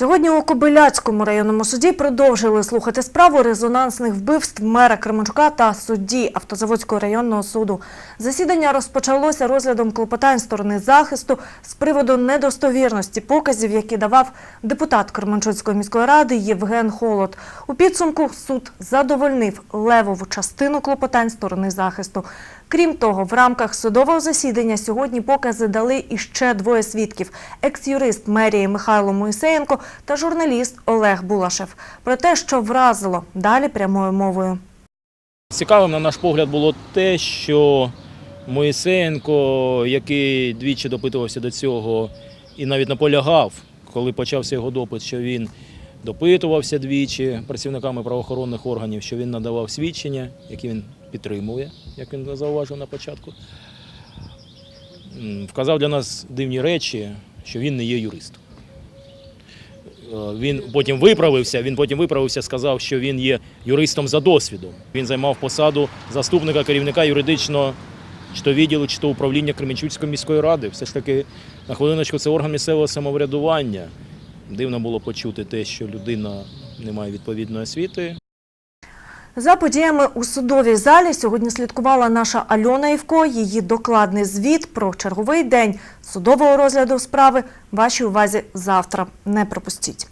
Сьогодні у Кобиляцькому районному суді продовжили слухати справу резонансних вбивств мера Кременчука та судді Автозаводського районного суду. Засідання розпочалося розглядом клопотань сторони захисту з приводу недостовірності показів, які давав депутат Кременчуцької міської ради Євген Холод. У підсумку суд задовольнив левову частину клопотань сторони захисту. Крім того, в рамках судового засідання сьогодні покази дали іще двоє свідків – екс-юрист мерії Михайло Моїсеєнко та журналіст Олег Булашев. Про те, що вразило, далі прямою мовою. Цікавим, на наш погляд, було те, що Моїсеєнко, який двічі допитувався до цього і навіть наполягав, коли почався його допит, що він допитувався двічі працівниками правоохоронних органів, що він надавав свідчення, які він підтримує, як він зауважив на початку. Вказав для нас дивні речі, що він не є юристом. Е, Він потім виправився. Він потім виправився, сказав, що він є юристом за досвідом. Він займав посаду заступника керівника юридичного чи то відділу, чи то управління Кременчуцької міської ради. Все ж таки, на хвилиночку, це орган місцевого самоврядування. Дивно було почути те, що людина не має відповідної освіти. За подіями у судовій залі сьогодні слідкувала наша Альона Івко. Її докладний звіт про черговий день судового розгляду справи вашій увазі завтра. Не пропустіть.